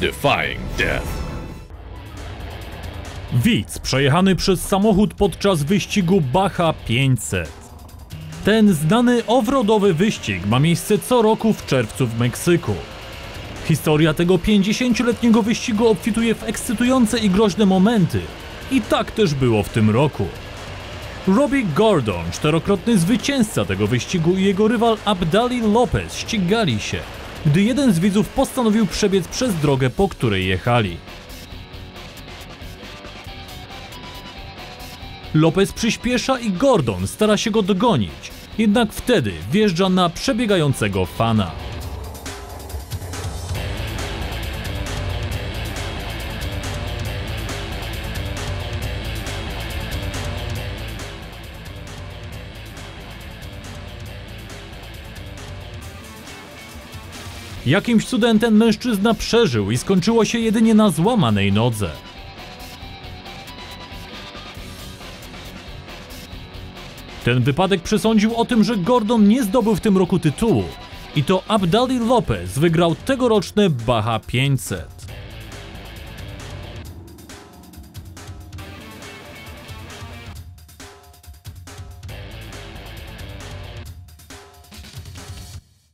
defying death. Widz przejechany przez samochód podczas wyścigu Baja 500. Ten znany offroadowy wyścig ma miejsce co roku w czerwcu w Meksyku. Historia tego 50-letniego wyścigu obfituje w ekscytujące i groźne momenty. I tak też było w tym roku. Robbie Gordon, czterokrotny zwycięzca tego wyścigu i jego rywal Abdali Lopez ścigali się, gdy jeden z widzów postanowił przebiec przez drogę, po której jechali. Lopez przyspiesza i Gordon stara się go dogonić, jednak wtedy wjeżdża na przebiegającego fana. Jakimś cudem ten mężczyzna przeżył i skończyło się jedynie na złamanej nodze. Ten wypadek przesądził o tym, że Gordon nie zdobył w tym roku tytułu i to Abdali Lopez wygrał tegoroczne Baja 500.